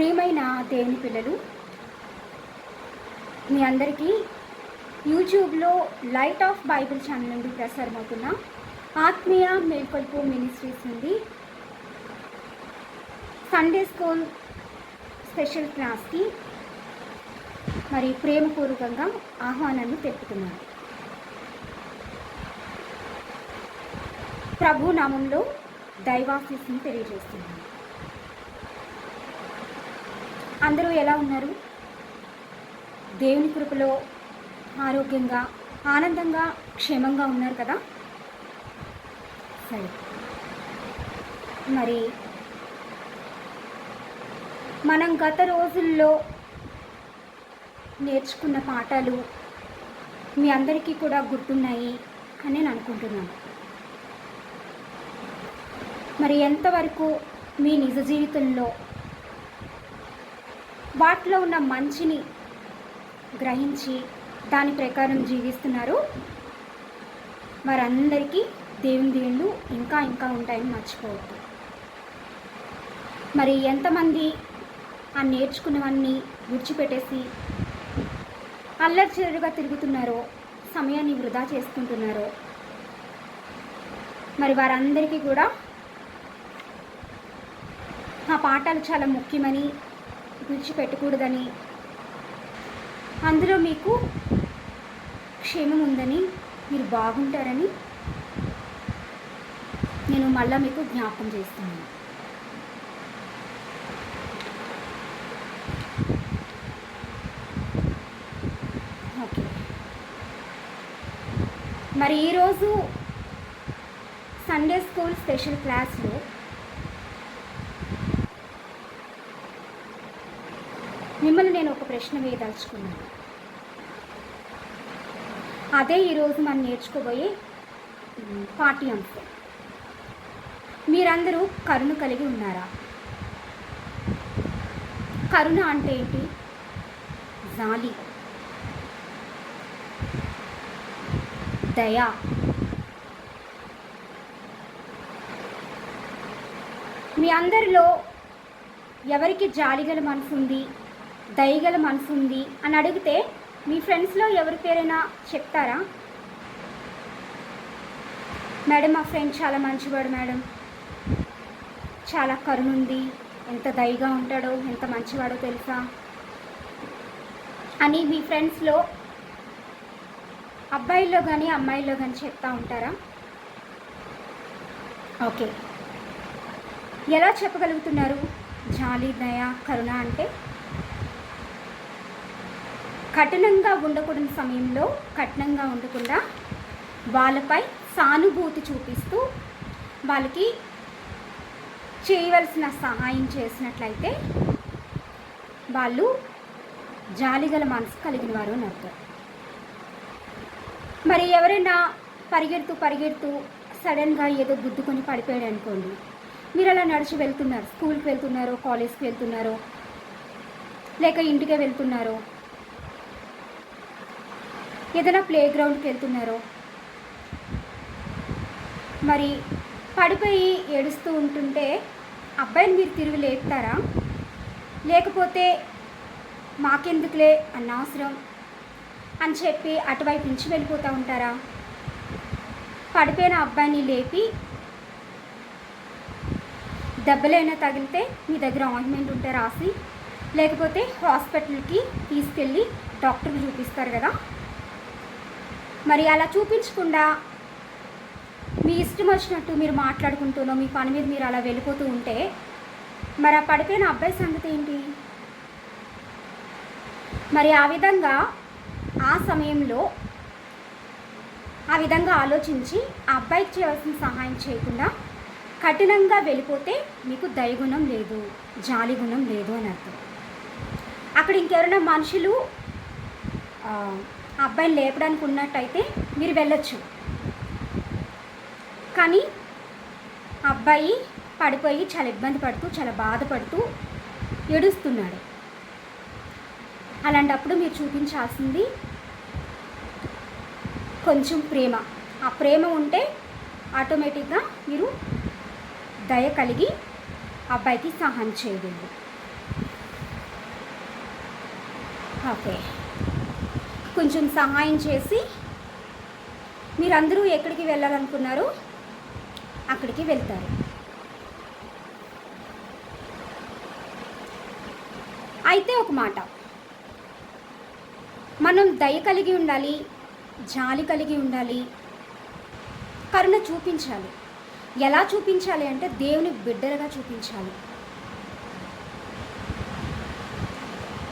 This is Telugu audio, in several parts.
ప్రియమైన దేవుని పిల్లలు మీ అందరికీ యూట్యూబ్లో లైట్ ఆఫ్ బైబిల్ ఛానల్ నుండి ప్రసారమవుతున్న ఆత్మీయ మేల్కొల్పు మినిస్ట్రీస్ నుండి సండే స్కూల్ స్పెషల్ క్లాస్కి మరి ప్రేమపూర్వకంగా ఆహ్వానాన్ని తెలుపుతున్నాను. ప్రభు నామంలో దైవాశీస్ని తెలియజేస్తున్నాను. అందరూ ఎలా ఉన్నారు? దేవుని కృపలో ఆరోగ్యంగా ఆనందంగా క్షేమంగా ఉన్నారు కదా? సరే. మరి మనం గత రోజుల్లో నేర్చుకున్న పాఠాలు మీ అందరికీ కూడా గుర్తున్నాయి అని నేను అనుకుంటున్నాను. మరి ఎంతవరకు మీ నిజ జీవితంలో వాటిలో ఉన్న మంచిని గ్రహించి దాని ప్రకారం జీవిస్తున్నారు. వారందరికీ దేవుని దేవుళ్ళు ఇంకా ఇంకా ఉంటాయని మర్చిపోవద్దు. మరి ఎంతమంది ఆ నేర్చుకున్నవన్నీ విడిచిపెట్టేసి అల్లరిచిల్లరుగా తిరుగుతున్నారో సమయాన్ని వృధా చేసుకుంటున్నారో మరి వారందరికీ కూడా ఆ పాఠాలు చాలా ముఖ్యమని విడిచిపెట్టకూడదని. అందులో మీకు క్షేమం ఉందని మీరు బాగుంటారని నేను మళ్ళీ మీకు జ్ఞాపకం చేస్తున్నాను ఓకే. మరి ఈరోజు సండే స్కూల్ స్పెషల్ క్లాస్లో మిమ్మల్ని నేను ఒక ప్రశ్న వేయదలుచుకున్నాను. అదే ఈరోజు మనం నేర్చుకోబోయే పాఠ్యాంశం మీరందరూ కరుణ కలిగి ఉన్నారా? కరుణ అంటే ఏంటి? జాలి. దయ. మీ అందరిలో ఎవరికి జాలిగల మనసు ఉంది? దయగల మనసు ఉంది అని అడిగితే మీ ఫ్రెండ్స్లో ఎవరి పేరైనా చెప్తారా? మేడం మా ఫ్రెండ్ చాలా మంచివాడు మేడం. చాలా కరుణ ఉంది ఎంత దయగా ఉంటాడో ఎంత మంచివాడో తెలుసా? అని మీ ఫ్రెండ్స్లో అబ్బాయిల్లో కానీ అమ్మాయిల్లో కానీ చెప్తా ఉంటారా? ఓకే. ఎలా చెప్పగలుగుతున్నారు? జాలి దయ కరుణ అంటే? కఠినంగా ఉండకూడని సమయంలో కఠినంగా ఉండకుండా వాళ్ళపై సానుభూతి చూపిస్తూ వాళ్ళకి చేయవలసిన సహాయం చేసినట్లయితే వాళ్ళు జాలిగల మనసు కలిగిన వారు అని అర్థం. మరి ఎవరైనా పరిగెడుతూ పరిగెడుతూ సడన్గా ఏదో గుద్దుకొని పడిపోయాడు అనుకోండి మీరు అలా నడిచి వెళ్తున్నారు స్కూల్కి వెళ్తున్నారో కాలేజ్కి వెళ్తున్నారో లేక ఇంటికే వెళ్తున్నారో ఏదైనా ప్లే గ్రౌండ్కి వెళ్తున్నారో. మరి పడిపోయి ఏడుస్తూ ఉంటుంటే అబ్బాయిని మీరు తిరిగి లేపుతారా? లేకపోతే మాకెందుకులే అనవసరం అని చెప్పి అటువైపు నుంచి వెళ్ళిపోతూ ఉంటారా? పడిపోయిన అబ్బాయిని లేపి దెబ్బలైనా తగిలితే మీ దగ్గర ఆయింట్మెంట్ ఉంటే రాసి లేకపోతే హాస్పిటల్కి తీసుకెళ్ళి డాక్టర్కి చూపిస్తారు కదా? మరి అలా చూపించకుండా మీ ఇష్టం వచ్చినట్టు మీరు మాట్లాడుకుంటూనో మీ పని మీద మీరు అలా వెళ్ళిపోతూ ఉంటే మరి ఆ పడిపోయిన అబ్బాయి సంగతి ఏంటి? మరి ఆ విధంగా ఆ సమయంలో ఆ విధంగా ఆలోచించి ఆ అబ్బాయికి చేయవలసిన సహాయం చేయకుండా కఠినంగా వెళ్ళిపోతే మీకు దయగుణం లేదు జాలి గుణం లేదు అని అర్థం. అక్కడ ఇంకెవరైనా మనుషులు ఆ, అబ్బాయిని లేపడానికి ఉన్నట్టయితే మీరు వెళ్ళొచ్చు. కానీ ఆ అబ్బాయి పడిపోయి చాలా ఇబ్బంది పడుతూ చాలా బాధపడుతూ ఏడుస్తున్నాడు. అలాంటప్పుడు మీరు చూపించాల్సింది కొంచెం ప్రేమ. ఆ ప్రేమ ఉంటే ఆటోమేటిక్గా మీరు దయ కలిగి అబ్బాయికి సహాయం చేయగలరు. ఓకే. కొంచెం సహాయం చేసి మీరందరూ ఎక్కడికి వెళ్ళాలనుకున్నారో అక్కడికి వెళ్తారు. అయితే ఒక మాట. మనం దయ కలిగి ఉండాలి జాలి కలిగి ఉండాలి కరుణ చూపించాలి. ఎలా చూపించాలి అంటే దేవుని బిడ్డలుగా చూపించాలి.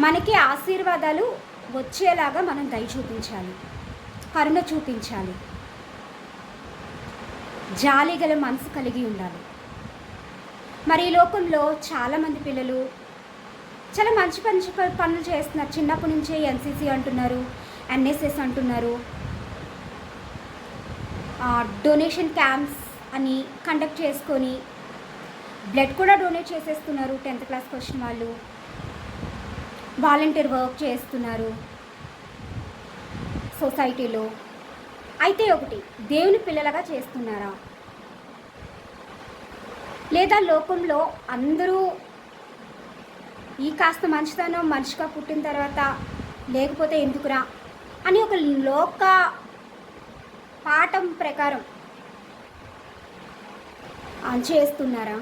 మనకి ఆశీర్వాదాలు వచ్చేలాగా మనం దయ చూపించాలి. కరుణ చూపించాలి. జాలి గల మనసు కలిగి ఉండాలి. మరి ఈ లోకంలో చాలామంది పిల్లలు చాలా మంచి మంచి పనులు చేస్తున్నారు. చిన్నప్పటి నుంచే ఎన్సీసీ అంటున్నారు ఎన్ఎస్ఎస్ అంటున్నారు. డొనేషన్ క్యాంప్స్ అని కండక్ట్ చేసుకొని బ్లడ్ కూడా డొనేట్ చేసేస్తున్నారు టెన్త్ క్లాస్కి వచ్చిన వాళ్ళు. వాలంటీర్ వర్క్ చేస్తున్నారు సొసైటీలో. అయితే ఒకటి దేవుని పిల్లలుగా చేస్తున్నారా? లేదా లోకంలో అందరూ ఈ కాస్త మంచితనం మనిషిగా పుట్టిన తర్వాత లేకపోతే ఎందుకురా? అని ఒక లోక పాఠం ప్రకారం చేస్తున్నారా?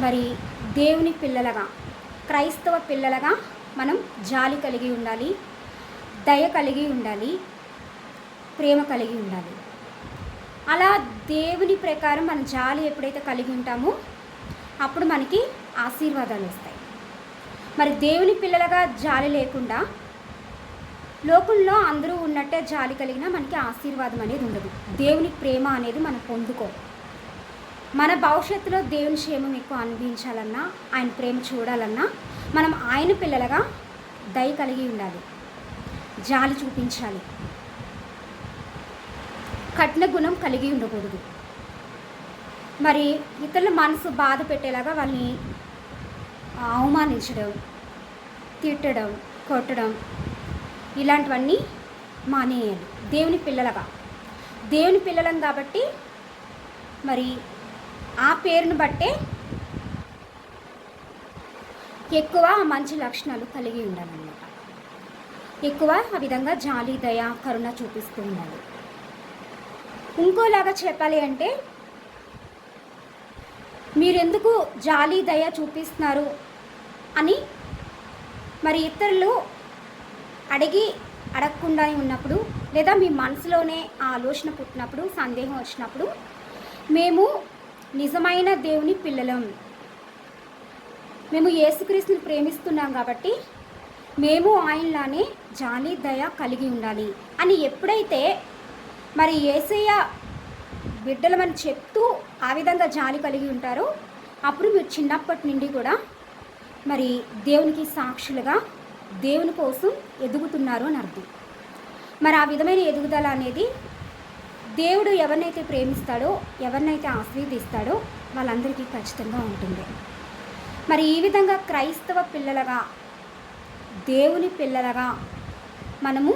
మరి దేవుని పిల్లలుగా క్రైస్తవ పిల్లలుగా మనం జాలి కలిగి ఉండాలి దయ కలిగి ఉండాలి ప్రేమ కలిగి ఉండాలి. అలా దేవుని ప్రకారం మన జాలి ఎప్పుడైతే కలిగి ఉంటామో అప్పుడు మనకి ఆశీర్వాదాలు వస్తాయి. మరి దేవుని పిల్లలుగా జాలి లేకుండా లోకంలో అందరూ ఉన్నట్టే జాలి కలిగినా మనకి ఆశీర్వాదం అనేది ఉండదు. దేవుని ప్రేమ అనేది మనం పొందుకో మన భవిష్యత్తులో దేవుని క్షేమం ఎక్కువ అనుభవించాలన్నా ఆయన ప్రేమ చూడాలన్నా మనం ఆయన పిల్లలుగా దయ కలిగి ఉండాలి. జాలి చూపించాలి. కఠిన గుణం కలిగి ఉండకూడదు. మరి ఇతరుల మనసు బాధ పెట్టేలాగా వాళ్ళని అవమానించడం తిట్టడం కొట్టడం ఇలాంటివన్నీ మానేయాలి. దేవుని పిల్లలుగా. దేవుని పిల్లలం కాబట్టి మరి ఆ పేరును బట్టే ఎక్కువ మంచి లక్షణాలు కలిగి ఉండాలన్నమాట. ఎక్కువ ఆ విధంగా జాలి దయ కరుణ చూపిస్తూ ఉండాలి. ఇంకోలాగా చెప్పాలి అంటే మీరెందుకు జాలి దయ చూపిస్తున్నారు అని మరి ఇతరులు అడిగి అడగకుండా ఉన్నప్పుడు లేదా మీ మనసులోనే ఆ ఆలోచన పుట్టినప్పుడు సందేహం వచ్చినప్పుడు మేము నిజమైన దేవుని పిల్లలం. మేము యేసుక్రీస్తుని ప్రేమిస్తున్నాం కాబట్టి మేము ఆయనలానే జాలి దయ కలిగి ఉండాలి అని ఎప్పుడైతే మరి ఏసయ్య బిడ్డలమని చెప్తూ ఆ విధంగా జాలి కలిగి ఉంటారో అప్పుడు మీరు చిన్నప్పటి నుండి కూడా మరి దేవునికి సాక్షులుగా దేవుని కోసం ఎదుగుతున్నారు అని అర్థం. మరి ఆ విధమైన ఎదుగుదల అనేది దేవుడు ఎవరినైతే ప్రేమిస్తాడో ఎవరినైతే ఆశీర్దిస్తాడో వాళ్ళందరికీ ఖచ్చితంగా ఉంటుంది. మరి ఈ విధంగా క్రైస్తవ పిల్లలుగా దేవుని పిల్లలుగా మనము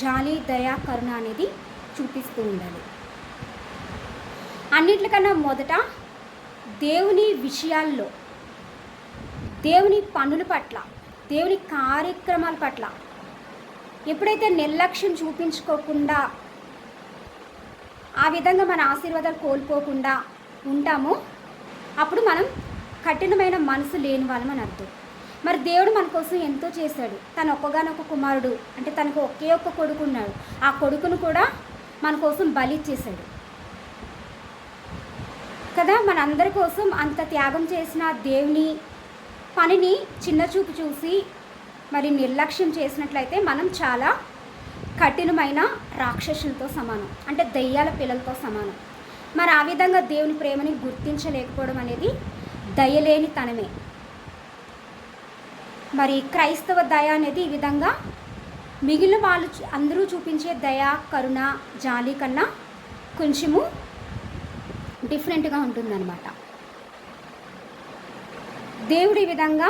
జాలి దయా కరుణ అనేది చూపిస్తూ ఉండాలి. అన్నిటికన్నా మొదట దేవుని విషయాల్లో దేవుని పనుల పట్ల దేవుని కార్యక్రమాల పట్ల ఎప్పుడైతే నిర్లక్ష్యం చూపించుకోకుండా ఆ విధంగా మన ఆశీర్వాదాలు కోల్పోకుండా ఉంటామో. అప్పుడు మనం కఠినమైన మనసు లేని వాళ్ళమని అర్థం. మరి దేవుడు మన కోసం ఎంతో చేశాడు. తన ఒక్కగానొక్క కుమారుడు అంటే తనకు ఒకే ఒక్క కొడుకు ఉన్నాడు. ఆ కొడుకును కూడా మన కోసం బలి ఇచ్చేశాడు. కదా మనందరి కోసం అంత త్యాగం చేసిన దేవుని పనిని చిన్న చూపు చూసి మరి నిర్లక్ష్యం చేసినట్లయితే మనం చాలా కఠినమైన రాక్షసులతో సమానం అంటే దయ్యాల పిల్లలతో సమానం. మరి ఆ విధంగా దేవుని ప్రేమని గుర్తించలేకపోవడం అనేది దయలేని తనమే మరి క్రైస్తవ దయ అనేది ఈ విధంగా మిగిలిన వాళ్ళు అందరూ చూపించే దయ కరుణ జాలి కన్నా కొంచెము డిఫరెంట్గా ఉంటుందన్నమాట. దేవుడు ఈ విధంగా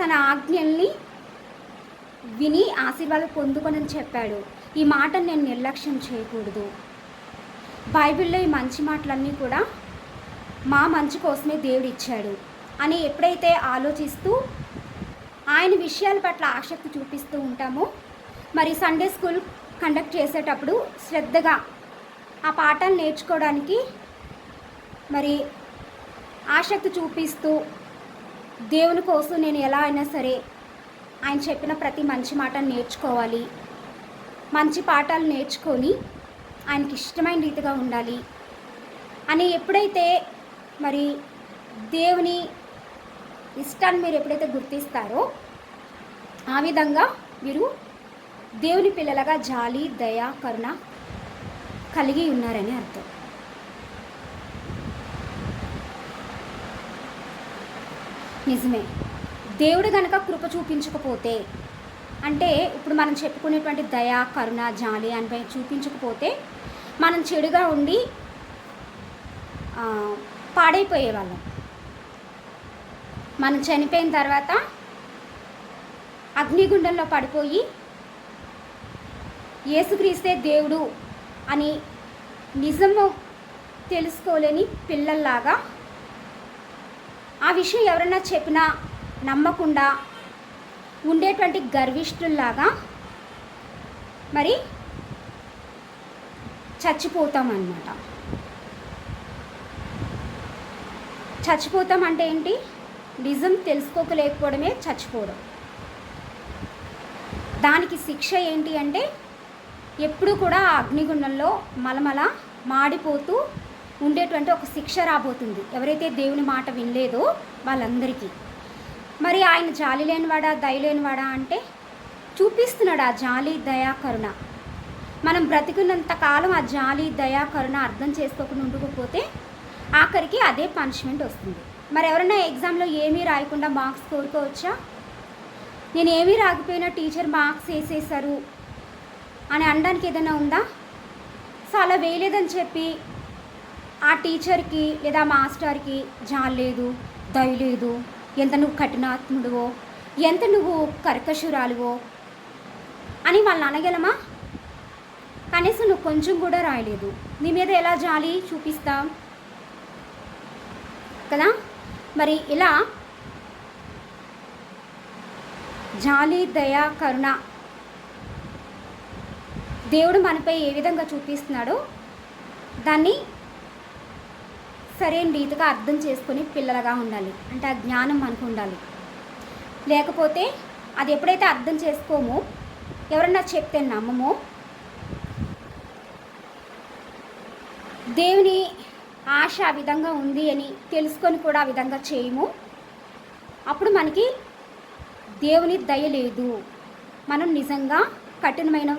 తన ఆజ్ఞల్ని విని ఆశీర్వాదం పొందుకొనని చెప్పాడు. ఈ మాటను నేను నిర్లక్ష్యం చేయకూడదు. బైబిల్లో ఈ మంచి మాటలన్నీ కూడా మా మంచి కోసమే దేవుడు ఇచ్చాడు అని ఎప్పుడైతే ఆలోచిస్తూ ఆయన విషయాల పట్ల ఆసక్తి చూపిస్తూ ఉంటామో మరి సండే స్కూల్ కండక్ట్ చేసేటప్పుడు శ్రద్ధగా ఆ పాఠాలు నేర్చుకోవడానికి మరి ఆసక్తి చూపిస్తూ దేవుని కోసం నేను ఎలా అయినా సరే ఆయన చెప్పిన ప్రతి మంచి మాట నేర్చుకోవాలి. మంచి పాఠాలు నేర్చుకొని ఆయనకి ఇష్టమైన రీతిగా ఉండాలి. అని ఎప్పుడైతే మరి దేవుని ఇష్టాన్ని మీరు ఎప్పుడైతే గుర్తిస్తారో ఆ విధంగా మీరు దేవుని పిల్లలుగా జాలి దయ కరుణ కలిగి ఉన్నారని అర్థం. నిజమే. దేవుడు గనక కృప చూపించకపోతే అంటే ఇప్పుడు మనం చెప్పుకునేటువంటి దయ కరుణ జాలి అనిపై చూపించకపోతే మనం చెడుగా ఉండి పాడైపోయేవాళ్ళం. మనం చనిపోయిన తర్వాత అగ్నిగుండంలో పడిపోయి యేసుక్రీస్తే దేవుడు అని నిజము తెలుసుకోలేని పిల్లల్లాగా ఆ విషయం ఎవరైనా చెప్పినా నమ్మకుండా ఉండేటువంటి గర్విష్ఠుల్లాగా మరి చచ్చిపోతాం అన్నమాట చచ్చిపోతాం అంటే ఏంటి? నిజం తెలుసుకోకలేకపోవడమే చచ్చిపోవడం. దానికి శిక్ష ఏంటి అంటే ఎప్పుడు కూడా ఆ అగ్నిగుండంలో మలమల మాడిపోతూ ఉండేటువంటి ఒక శిక్ష రాబోతుంది. ఎవరైతే దేవుని మాట వినలేదో వాళ్ళందరికీ. మరి ఆయన జాలి లేనివాడా దయ లేనివాడా అంటే చూపిస్తున్నాడు ఆ జాలి దయా కరుణ. మనం బ్రతికినంత కాలం ఆ జాలి దయా కరుణ అర్థం చేసుకోకుండా ఉండకపోతే ఆఖరికి అదే పనిష్మెంట్ వస్తుంది. మరి ఎవరైనా ఎగ్జామ్లో ఏమీ రాయకుండా మార్క్స్ కోరుకోవచ్చా? నేను ఏమీ రాకపోయినా టీచర్ మార్క్స్ వేసేసారు అని అనడానికి ఏదైనా ఉందా? సో అలా వేయలేదని చెప్పి ఆ టీచర్కి లేదా మాస్టర్కి జాలి లేదు దయ లేదు ఎంత నువ్వు కఠినాత్ముడువో ఎంత నువ్వు కర్కశురాలువో అని వాళ్ళని అనగలమా కనీసం నువ్వు కొంచెం కూడా రాయలేదు. నీ మీద ఎలా జాలి చూపిస్తా? కదా? మరి ఇలా జాలి దయ కరుణ దేవుడు మనపై ఏ విధంగా చూపిస్తున్నాడో దాన్ని సరైన రీతిగా అర్థం చేసుకొని పిల్లలుగా ఉండాలి. అంటే ఆ జ్ఞానం మనకు ఉండాలి. లేకపోతే అది ఎప్పుడైతే అర్థం చేసుకోమో ఎవరన్నా చెప్తే నమ్మమో దేవుని ఆశ ఆ విధంగా ఉంది అని తెలుసుకొని కూడా ఆ విధంగా చేయము. అప్పుడు మనకి దేవుని దయ లేదు. మనం నిజంగా కఠినమైన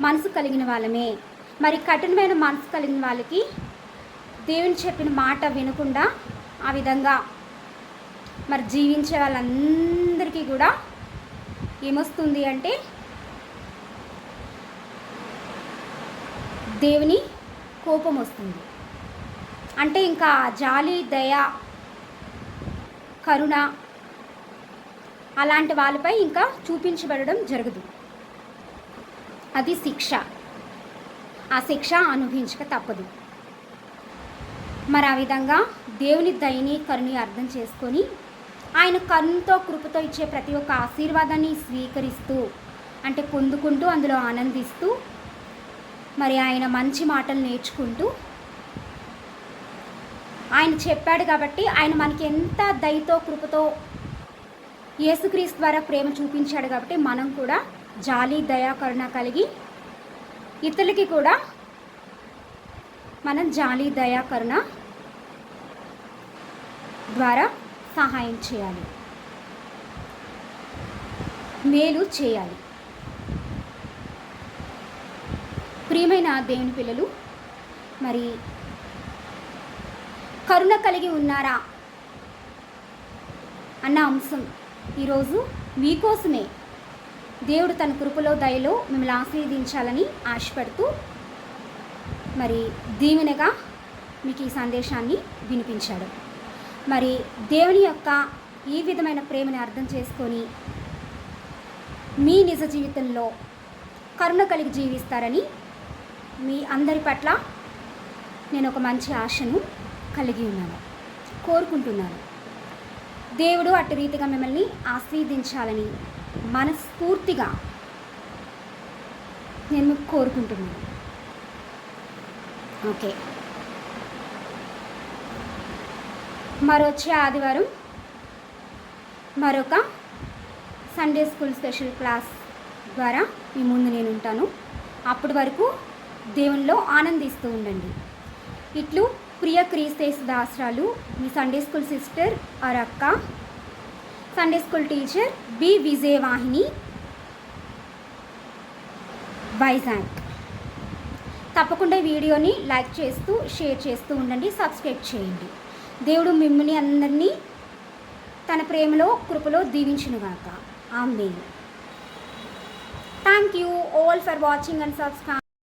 మనసు కలిగిన వాళ్ళమే. మరి కఠినమైన మనసు కలిగిన వాళ్ళకి దేవుని చెప్పిన మాట వినకుండా ఆ విధంగా మరి జీవించే వాళ్ళందరికీ కూడా ఏమొస్తుంది అంటే దేవుని కోపం వస్తుంది. అంటే ఇంకా జాలి దయ కరుణ అలాంటి వాళ్ళపై ఇంకా చూపించబడడం జరగదు. అది శిక్ష. ఆ శిక్ష అనుభవించక తప్పదు. మరి ఆ విధంగా దేవుని దయని కరుని అర్థం చేసుకొని ఆయన కరుణతో కృపతో ఇచ్చే ప్రతి ఒక్క ఆశీర్వాదాన్ని స్వీకరిస్తూ అంటే పొందుకుంటూ అందులో ఆనందిస్తూ మరి ఆయన మంచి మాటలు నేర్చుకుంటూ ఆయన చెప్పాడు కాబట్టి ఆయన మనకి ఎంత దయతో కృపతో యేసుక్రీస్తు ద్వారా ప్రేమ చూపించాడు కాబట్టి మనం కూడా జాలి దయా కరుణ కలిగి ఇతరులకి కూడా మనం జాలి దయా కరుణ ద్వారా సహాయం చేయాలి. మేలు చేయాలి. ప్రియమైన దేవుని పిల్లలు మరి కరుణ కలిగి ఉన్నారా అన్న అంశం ఈరోజు మీకోసమే. దేవుడు తన కృపలో దయలో మిమ్మల్ని ఆశీర్వదించాలని ఆశపడుతూ మరి దీవెనగా మీకు ఈ సందేశాన్ని వినిపించాడు. మరి దేవుని యొక్క ఈ విధమైన ప్రేమని అర్థం చేసుకొని మీ నిజ జీవితంలో కరుణ కలిగి జీవిస్తారని మీ అందరి పట్ల నేను ఒక మంచి ఆశను కలిగి ఉన్నాను కోరుకుంటున్నాను. దేవుడు అటు రీతిగా మిమ్మల్ని ఆస్వాదించాలని మనస్ఫూర్తిగా నేను కోరుకుంటున్నాను. ఓకే. మరొచ్చే ఆదివారం మరొక సండే స్కూల్ స్పెషల్ క్లాస్ ద్వారా మీ ముందు నేను ఉంటాను అప్పటి వరకు దేవునిలో ఆనందిస్తూ ఉండండి. ఇట్లు ప్రియ క్రీస్తేస్ దాసరాలు మీ Sunday school sister అరక్క Sunday school teacher B Vijayavahini Vizag. తప్పకుండా వీడియోని లైక్ చేస్తూ షేర్ చేస్తూ ఉండండి సబ్స్క్రైబ్ చేయండి. దేవుడు మిమ్మల్ని అందరినీ తన ప్రేమలో కృపలో దీవించునుగాక. ఆమె thank you all for watching and subscribe